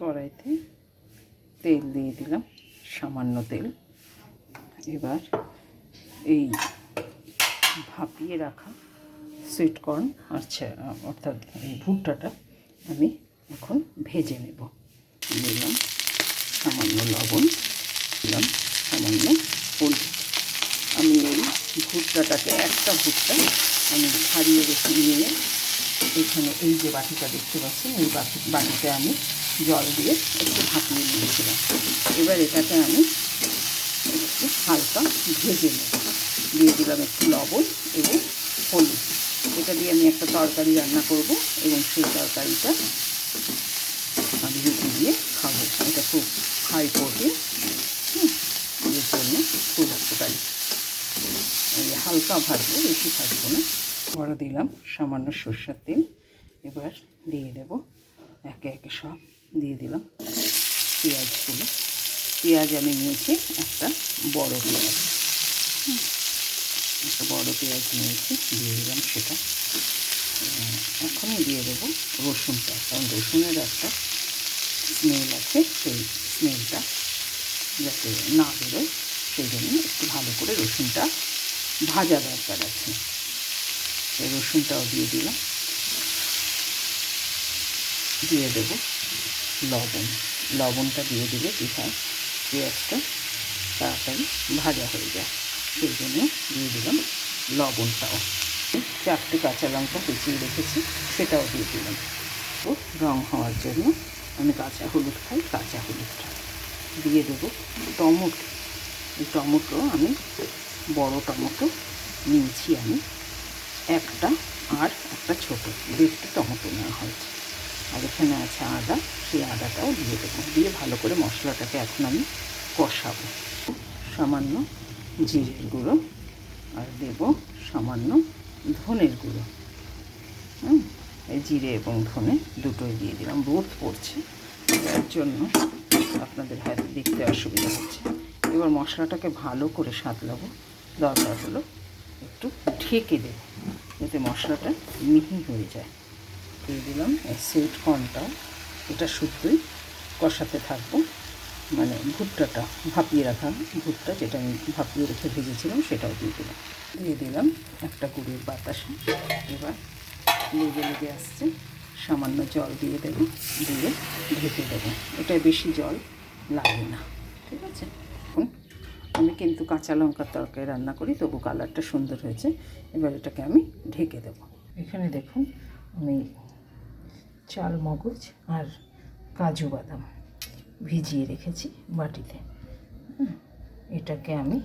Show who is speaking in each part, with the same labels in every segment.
Speaker 1: কড়াইতে তেল দিয়ে দিলাম, সামান্য তেল। এবার এই ভাপিয়ে রাখা সুইট কর্ন আচ্ছা অর্থাৎ এই ভুট্টাটা আমি এখন ভেজে নেব। দিলাম সামান্য লবণ, দিলাম সামান্য হলুদ। আমি এই ভুট্টাটাকে একটা ভুট্টা আমি ছাড়িয়ে রেখে নিয়ে এখানে এই যে বাটিটা দেখতে পাচ্ছেন, এই বাটি বাটিতে আমি জল দিয়ে একটু ভাপিয়ে নিয়েছিলাম এবার এটাকে আমি একটু হালকা ভেজে নেব। দিয়ে দিলাম একটু লবণ এবং হলুদ। এটা দিয়ে আমি একটা তরকারি রান্না করব এবং সেই তরকারিটা আমি রুটি দিয়ে খাব। এটা খুব হাই প্রোটিন এর জন্য খুব উপকারী। এই হালকা ভাজবো, বেশি ভাজবো না। বড় দিলাম সামান্য সর্ষের তেল। এবার দিয়ে দেব একে একে সব দিয়ে দিলাম। পেঁয়াজগুলো। পেঁয়াজ আমি নিয়েছি একটা বড় পেঁয়াজ। একটা বড় পেঁয়াজ নিয়েছি, দিয়ে দিলাম সেটা। এখনই দিয়ে দেবো রসুনটা, কারণ রসুনের একটা স্মেল আছে, সেই স্মেলটা যাতে না বেরোয়, সেই জন্য একটু ভালো করে রসুনটা ভাজা দরকার আছে। রসুনটাও দিয়ে দিলাম। দিয়ে দেব লবণ। লবণটা দিয়ে দিলে কী হয়? পেঁয়াজটা তাড়াতাড়ি ভাজা হয়ে যায়। সেই জন্য দিয়ে দিলাম লবণটাও। চারটে কাঁচা লঙ্কা কুচিয়ে রেখেছি, সেটাও দিয়ে দিলাম। তো রং হওয়ার জন্য আমি কাঁচা হলুদ খাই, কাঁচা হলুদটা। দিয়ে দেবো টমেটো। টমেটো আমি, বড় টমেটো নিয়েছি আমি, একটা আর একটা ছোটো। দেড়টা টমেটো নেওয়া হয়েছে। আর এখানে আছে আদা। সেই আদাটাও দিয়ে দেবো। দিয়ে ভালো করে মশলাটাকে এখন আমি কষাবো। সামান্য জিরের গুঁড়ো আর দেব সামান্য ধনের গুঁড়ো। হুম? এই জিরে এবং ধনে দুটোই দিয়ে দিলাম। রোদ পড়ছে। যার জন্য আপনাদের হয়তো দেখতে অসুবিধা হচ্ছে। এবার মশলাটাকে ভালো করে সাতলাবো। দরকার হলো একটু ঢেকে দেবো। যাতে মশলাটা মিহি হয়ে যায়। দিয়ে দিলাম এই সুইট কর্নটাও এটা শুদ্ধই কষাতে থাকব। মানে ভুট্টাটা ভাপিয়ে রাখা ভুট্টা যেটা আমি ভাপিয়ে রেখে ভেজেছিলাম সেটাও দিয়ে দিলাম। দিয়ে দিলাম একটা গুড়ের বাতাসা। এবার লেগে লেগে আসছে, সামান্য জল দিয়ে দেবো, দিয়ে ঢেকে দেবো। এটা বেশি জল লাগে না, ঠিক আছে? আমি কিন্তু কাঁচা লঙ্কার তরকারি রান্না করি, তবু কালারটা সুন্দর হয়েছে। এবার এটাকে আমি ঢেকে দেবো। এখানে দেখুন আমি চাল, মগজ আর কাজু বাদাম ভিজিয়ে রেখেছি বাটিতে। এটাকে আমি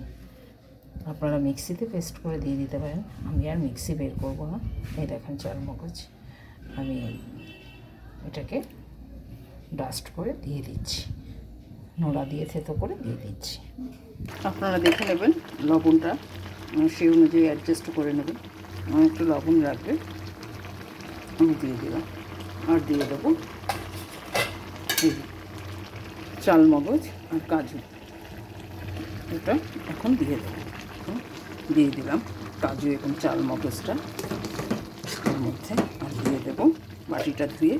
Speaker 1: আপনারা মিক্সিতে পেস্ট করে দিয়ে দিতে পারেন। আমি আর মিক্সি বের করব না। এই দেখেন চাল, মগজ। আমি এটাকে ডাস্ট করে দিয়ে দিচ্ছি। নোড়া দিয়ে থেতো করে দিয়ে দিচ্ছি। আপনারা দেখে নেবেন লবণটা। সেই অনুযায়ী অ্যাডজাস্ট করে নেবেন। একটু লবণ রাখবে আমি দিয়ে দিলাম। আর দিয়ে দেবো। এই চাল মগজ আর কাজু। এটা এখন দিয়ে দেবো। দিয়ে দিলাম কাজু এবং চাল মগজটা। এর মধ্যে আর দিয়ে দেবো বাটিটা ধুয়ে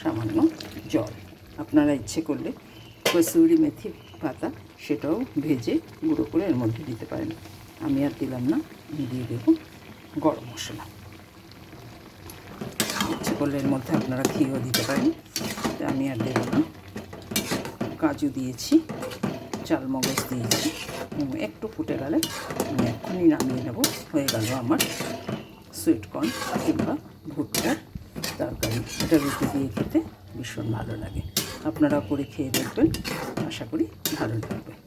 Speaker 1: সামান্য জল। আপনারা ইচ্ছে করলে কসুরি মেথি পাতা সেটাও ভেজে গুঁড়ো করে এর মধ্যে দিতে পারেন। আমি আর দিলাম না দিয়ে দেবো গরম মশলা। এর মধ্যে আপনারা ঘিও দিতে পারেন। আমি আর দেবো না। কাজু দিয়েছি, চালমগজ দিয়েছি একটু ফুটে গেলে আমি এক্ষুনি নামিয়ে নেব। হয়ে গেল আমার সুইটকর্ন কিংবা ভুট্টার তরকারি। এটা রুটি দিয়ে খেতে ভীষণ ভালো লাগে। আপনারা করে খেয়ে দেখবেন। আশা করি ভালো লাগবে।